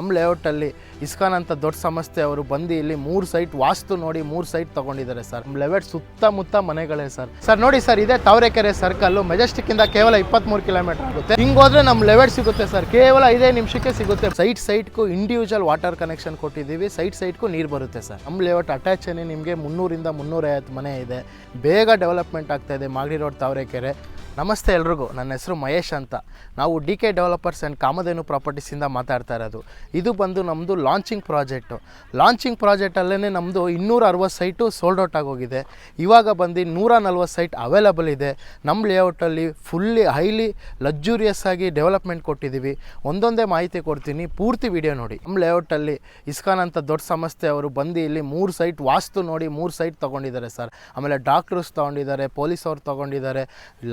ನಮ್ಮ ಲೇಔಟಲ್ಲಿ ಇಸ್ಕಾನ್ ಅಂತ ದೊಡ್ಡ ಸಂಸ್ಥೆ ಅವರು ಬಂದು ಇಲ್ಲಿ ಮೂರು ಸೈಟ್ ವಾಸ್ತು ನೋಡಿ ಮೂರು ಸೈಟ್ ತಗೊಂಡಿದ್ದಾರೆ ಸರ್ ನಮ್ಮ ಲೆವೆಟ್ ಸುತ್ತಮುತ್ತ ಮನೆಗಳೇ ಸರ್ ಸರ್ ನೋಡಿ ಸರ್ ಇದೇ ತಾವರೆಕೆರೆ ಸರ್ಕಲ್ಲು ಮೆಜೆಸ್ಟಿಕ್ಕಿಂದ ಕೇವಲ ಇಪ್ಪತ್ತ್ಮೂರು ಕಿಲೋಮೀಟರ್ ಆಗುತ್ತೆ. ಹಿಂಗೋದ್ರೆ ನಮ್ಮ ಲೆವೆಟ್ ಸಿಗುತ್ತೆ ಸರ್ ಕೇವಲ ಇದೇ ನಿಮಿಷಕ್ಕೆ ಸಿಗುತ್ತೆ. ಸೈಟ್ ಸೈಟ್ಗೂ ಇಂಡಿವಿಜುವಲ್ ವಾಟರ್ ಕನೆಕ್ಷನ್ ಕೊಟ್ಟಿದ್ದೀವಿ. ಸೈಟ್ ಸೈಟ್ಗೂ ನೀರು ಬರುತ್ತೆ ಸರ್ ನಮ್ಮ ಲೇಔಟ್ ಅಟ್ಯಾಚನೇ ನಿಮಗೆ ಮುನ್ನೂರಿಂದ ಮುನ್ನೂರೈವತ್ತು ಮನೆ ಇದೆ. ಬೇಗ ಡೆವಲಪ್ಮೆಂಟ್ ಆಗ್ತಾ ಇದೆ. ಮಾಗಡಿ ರೋಡ್ ತಾವರೆಕೆರೆ ನಮಸ್ತೆ ಎಲ್ರಿಗೂ. ನನ್ನ ಹೆಸರು ಮಹೇಶ್ ಅಂತ. ನಾವು D K developers and Kamadhenu ಪ್ರಾಪರ್ಟೀಸಿಂದ ಮಾತಾಡ್ತಾ ಇರೋದು. ಇದು ಬಂದು ನಮ್ಮದು ಲಾಂಚಿಂಗ್ ಪ್ರಾಜೆಕ್ಟು. ಲಾಂಚಿಂಗ್ ಪ್ರಾಜೆಕ್ಟಲ್ಲೇ ನಮ್ಮದು ಇನ್ನೂರ ಅರವತ್ತು ಸೈಟು ಸೋಲ್ಡ್ ಔಟ್ ಆಗೋಗಿದೆ. ಇವಾಗ ಬಂದು ನೂರ ನಲ್ವತ್ತು ಸೈಟ್ ಅವೈಲಬಲ್ ಇದೆ. ನಮ್ಮ ಲೇಔಟಲ್ಲಿ ಫುಲ್ಲಿ, ಹೈಲಿ ಲಕ್ಸುರಿಯಸ್ ಆಗಿ ಡೆವಲಪ್ಮೆಂಟ್ ಕೊಟ್ಟಿದ್ದೀವಿ. ಒಂದೊಂದೇ ಮಾಹಿತಿ ಕೊಡ್ತೀನಿ. ಪೂರ್ತಿ ವಿಡಿಯೋ ನೋಡಿ. ನಮ್ಮ ಲೇಔಟಲ್ಲಿ ಇಸ್ಕಾನ್ ಅಂತ ದೊಡ್ಡ ಸಂಸ್ಥೆ ಅವರು ಬಂದು ಇಲ್ಲಿ ಮೂರು ಸೈಟ್ ವಾಸ್ತು ನೋಡಿ ಮೂರು ಸೈಟ್ ತೊಗೊಂಡಿದ್ದಾರೆ ಸರ್. ಆಮೇಲೆ ಡಾಕ್ಟರ್ಸ್ ತೊಗೊಂಡಿದ್ದಾರೆ ಪೊಲೀಸ್ ಅವ್ರು ತೊಗೊಂಡಿದ್ದಾರೆ,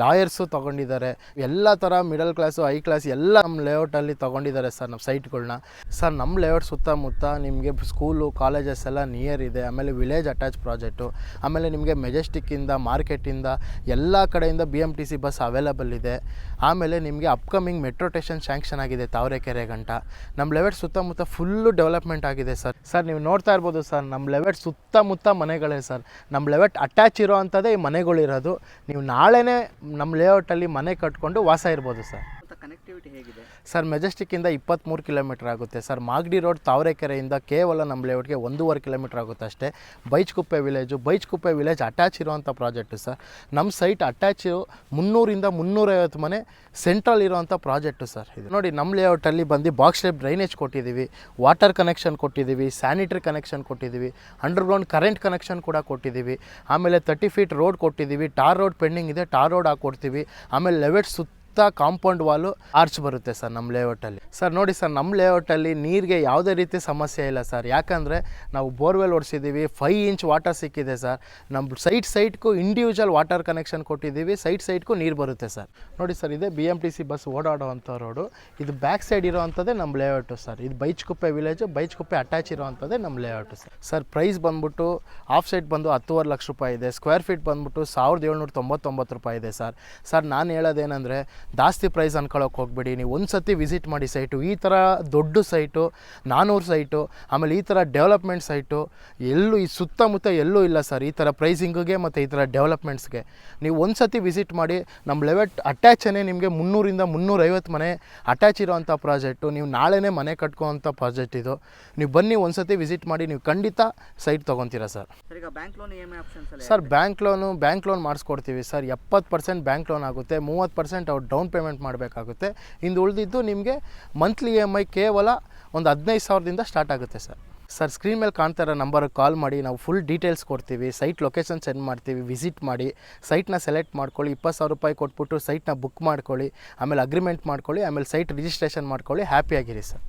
ಲಾಯರ್ಸು ತೊಗೊಂಡಿದ್ದಾರೆ. ಎಲ್ಲ ಥರ ಮಿಡಲ್ ಕ್ಲಾಸು ಹೈ ಕ್ಲಾಸ್ ಎಲ್ಲ ನಮ್ಮ ಲೇಔಟಲ್ಲಿ ತೊಗೊಂಡಿದ್ದಾರೆ ಸರ್ ನಮ್ಮ ಸೈಟ್ಗಳನ್ನ ಸರ್ ನಮ್ಮ ಲೇಔಟ್ ಸುತ್ತಮುತ್ತ ನಿಮಗೆ ಸ್ಕೂಲು ಕಾಲೇಜಸ್ ಎಲ್ಲ ನಿಯರ್ ಇದೆ. ಆಮೇಲೆ ವಿಲೇಜ್ ಅಟ್ಯಾಚ್ ಪ್ರಾಜೆಕ್ಟು ಆಮೇಲೆ ನಿಮಗೆ ಮೆಜೆಸ್ಟಿಕ್ಕಿಂದ ಮಾರ್ಕೆಟಿಂದ ಎಲ್ಲ ಕಡೆಯಿಂದ B M T C bus available ಇದೆ. ಆಮೇಲೆ ನಿಮಗೆ ಅಪ್ಕಮಿಂಗ್ ಮೆಟ್ರೋ ಸ್ಟೇಷನ್ ಶ್ಯಾಂಕ್ಷನ್ ಆಗಿದೆ ತಾವರೆಕೆರೆ ಗಂಟ. ನಮ್ಮ ಲೆವೆಟ್ ಸುತ್ತಮುತ್ತ ಫುಲ್ಲು ಡೆವಲಪ್ಮೆಂಟ್ ಆಗಿದೆ ಸರ್. ಸರ್, ನೀವು ನೋಡ್ತಾ ಇರ್ಬೋದು ಸರ್ ನಮ್ಮ ಲೆವೆಟ್ ಸುತ್ತಮುತ್ತ ಮನೆಗಳೇ ಸರ್. ನಮ್ಮ ಲೆವೆಟ್ ಅಟ್ಯಾಚ್ ಇರೋ ಅಂಥದ್ದೇ ಈ ಮನೆಗಳಿರೋದು. ನೀವು ನಾಳೆನೇ ನಮ್ಮ ಲೇಔಟಲ್ಲಿ ಮನೆ ಕಟ್ಕೊಂಡು ವಾಸ ಇರ್ಬೋದು ಸರ್. ಹೇಗಿದೆ? ಸರ್, ಮೆಜೆಸ್ಟಿಕ್ಕಿಂದ ಇಪ್ಪತ್ತ್ಮೂರು ಕಿಲೋಮೀಟರ್ ಆಗುತ್ತೆ. ಸರ್, ಮಾಗಡಿ ರೋಡ್ ತಾವರೆಕೆರೆಯಿಂದ ಕೇವಲ ನಮ್ಮ ಲೇಔಟ್ಗೆ ಒಂದೂವರೆ ಕಿಲೋಮೀಟರ್ ಆಗುತ್ತೆ ಅಷ್ಟೇ. Baichkuppe village Baichkuppe village attach ಇರುವಂಥ ಪ್ರಾಜೆಕ್ಟು ಸರ್. ನಮ್ಮ ಸೈಟ್ ಅಟ್ಯಾಚ್ ಮುನ್ನೂರಿಂದ ಮುನ್ನೂರೈವತ್ತು ಮನೆ ಸೆಂಟ್ರಲ್ ಇರುವಂಥ ಪ್ರಾಜೆಕ್ಟು ಸರ್ ಇದು. ನೋಡಿ, ನಮ್ಮ ಲೇಔಟಲ್ಲಿ ಬಂದು ಬಾಕ್ಸ್ ಟೈಪ್ ಡ್ರೈನೇಜ್ ಕೊಟ್ಟಿದ್ದೀವಿ, ವಾಟರ್ ಕನೆಕ್ಷನ್ ಕೊಟ್ಟಿದ್ದೀವಿ, ಸ್ಯಾನಿಟರಿ ಕನೆಕ್ಷನ್ ಕೊಟ್ಟಿದ್ದೀವಿ, ಅಂಡರ್ಗ್ರೌಂಡ್ ಕರೆಂಟ್ ಕನೆಕ್ಷನ್ ಕೂಡ ಕೊಟ್ಟಿದ್ದೀವಿ. ಆಮೇಲೆ ತರ್ಟಿ ಫೀಟ್ ರೋಡ್ ಕೊಟ್ಟಿದ್ದೀವಿ, ಟಾರ್ ರೋಡ್ ಪೆಂಡಿಂಗ್ ಇದೆ, ಟಾರ್ ರೋಡ್ ಹಾಕ್ಕೊಡ್ತೀವಿ. ಆಮೇಲೆ ಲೆವೆಟ್ ಸುತ್ತ ಕಾಂಪೌಂಡ್ ವಾಲು ಆರ್ಚ್ ಬರುತ್ತೆ ಸರ್ ನಮ್ಮ ಲೇಔಟಲ್ಲಿ ಸರ್ ನೋಡಿ ಸರ್, ನಮ್ಮ ಲೇಔಟಲ್ಲಿ ನೀರಿಗೆ ಯಾವುದೇ ರೀತಿ ಸಮಸ್ಯೆ ಇಲ್ಲ ಸರ್. ಯಾಕಂದರೆ ನಾವು ಬೋರ್ವೆಲ್ ಹೊಡ್ಸಿದ್ದೀವಿ ಫೈ ಇಂಚ್ ವಾಟರ್ ಸಿಕ್ಕಿದೆ ಸರ್. ನಮ್ಮ ಸೈಟ್ ಸೈಟ್ಗೂ ಇಂಡಿವಿಜುವಲ್ ವಾಟರ್ ಕನೆಕ್ಷನ್ ಕೊಟ್ಟಿದ್ದೀವಿ ಸೈಟ್ ಸೈಟ್ಗೂ ನೀರು ಬರುತ್ತೆ ಸರ್. ನೋಡಿ ಸರ್, ಇದೆ B M T C bus ಓಡಾಡುವಂಥ road ಇದು ಬ್ಯಾಕ್ ಸೈಡ್ ಇರೋವಂಥದ್ದೇ ನಮ್ಮ ಲೇಔಟು ಸರ್. ಇದು ಬೈಚ್ಕುಪ್ಪೆ ವಿಲೇಜು ಬೈಚ್ಕುಪ್ಪೆ ಅಟ್ಯಾಚ್ ಇರೋವಂಥದ್ದೇ ನಮ್ಮ ಲೇಔಟು ಸರ್. ಸರ್ ಪ್ರೈಸ್ ಬಂದ್ಬಿಟ್ಟು ಆಫ್ ಸೈಟ್ ಬಂದು ಹತ್ತುವರೆ ಲಕ್ಷ ರೂಪಾಯಿ ಇದೆ. ಸ್ಕ್ವೇರ್ ಫೀಟ್ ಬಂದ್ಬಿಟ್ಟು ಸಾವಿರದ ಏಳ್ನೂರ ತೊಂಬತ್ತೊಂಬತ್ತು ರೂಪಾಯಿ ಇದೆ ಸರ್. ಸರ್, ನಾನು ಹೇಳೋದೇನೆಂದರೆ ಜಾಸ್ತಿ ಪ್ರೈಸ್ ಅನ್ಕೊಳ್ಳೋಕೆ ಹೋಗ್ಬೇಡಿ. ನೀವು ಒಂದು ಸತಿ ವಿಸಿಟ್ ಮಾಡಿ ಸೈಟು ಈ ಥರ ದೊಡ್ಡ ಸೈಟು ನಾನ್ನೂರು ಸೈಟು ಆಮೇಲೆ ಈ ಥರ ಡೆವಲಪ್ಮೆಂಟ್ ಸೈಟು ಎಲ್ಲೂ ಈ ಸುತ್ತಮುತ್ತ ಎಲ್ಲೂ ಇಲ್ಲ ಸರ್ ಈ ಥರ ಪ್ರೈಸಿಂಗಿಗೆ ಮತ್ತು ಈ ಥರ ಡೆವಲಪ್ಮೆಂಟ್ಸ್ಗೆ ನೀವು ಒಂದು ಸತಿ ವಿಸಿಟ್ ಮಾಡಿ ನಮ್ಮ ಲೆವೆಟ್ ಅಟ್ಯಾಚನೇ ನಿಮಗೆ ಮುನ್ನೂರಿಂದ ಮುನ್ನೂರೈವತ್ತು ಮನೆ ಅಟ್ಯಾಚ್ ಇರೋವಂಥ ಪ್ರಾಜೆಕ್ಟು ನೀವು ನಾಳೆನೇ ಮನೆ ಕಟ್ಕೋವಂಥ ಪ್ರಾಜೆಕ್ಟ್ ಇದು. ನೀವು ಬನ್ನಿ ಒಂದು ಸತಿ ವಿಸಿಟ್ ಮಾಡಿ ನೀವು ಖಂಡಿತ site ತೊಗೊತೀರಾ sir sir bank loan bank loan ಮಾಡಿಸ್ಕೊಡ್ತೀವಿ sir ಎಪ್ಪತ್ತು ಪರ್ಸೆಂಟ್ ಬ್ಯಾಂಕ್ ಲೋನ್ ಆಗುತ್ತೆ ಮೂವತ್ತು ಪರ್ಸೆಂಟ್ ಅವ್ರು ಡೌನ್ ಪೇಮೆಂಟ್ ಮಾಡಬೇಕಾಗುತ್ತೆ. ಇಂದು ಉಳಿದಿದ್ದು ನಿಮಗೆ ಮಂತ್ಲಿ ಇ ಎಂ ಐ ಕೇವಲ ಒಂದು ಹದಿನೈದು ಸಾವಿರದಿಂದ ಸ್ಟಾರ್ಟ್ ಆಗುತ್ತೆ ಸರ್. ಸರ್ ಸ್ಕ್ರೀನ್ ಮೇಲೆ ಕಾಣ್ತಾ ಇರೋ ನಂಬರ್ಗೆ ಕಾಲ್ ಮಾಡಿ, ನಾವು ಫುಲ್ ಡೀಟೇಲ್ಸ್ ಕೊಡ್ತೀವಿ ಸೈಟ್ ಲೊಕೇಶನ್ ಸೆಂಡ್ ಮಾಡ್ತೀವಿ ವಿಸಿಟ್ ಮಾಡಿ ಸೈಟ್ನ ಸೆಲೆಕ್ಟ್ ಮಾಡ್ಕೊಳ್ಳಿ, ಇಪ್ಪತ್ತು ಸಾವಿರ ರೂಪಾಯಿ ಕೊಟ್ಬಿಟ್ಟು ಸೈಟ್ನ ಬುಕ್ ಮಾಡ್ಕೊಳ್ಳಿ, ಆಮೇಲೆ ಅಗ್ರಿಮೆಂಟ್ ಮಾಡ್ಕೊಳ್ಳಿ, ಆಮೇಲೆ ಸೈಟ್ ರಿಜಿಸ್ಟ್ರೇಷನ್ ಮಾಡ್ಕೊಳ್ಳಿ ಹ್ಯಾಪಿಯಾಗಿರಿ ಸರ್.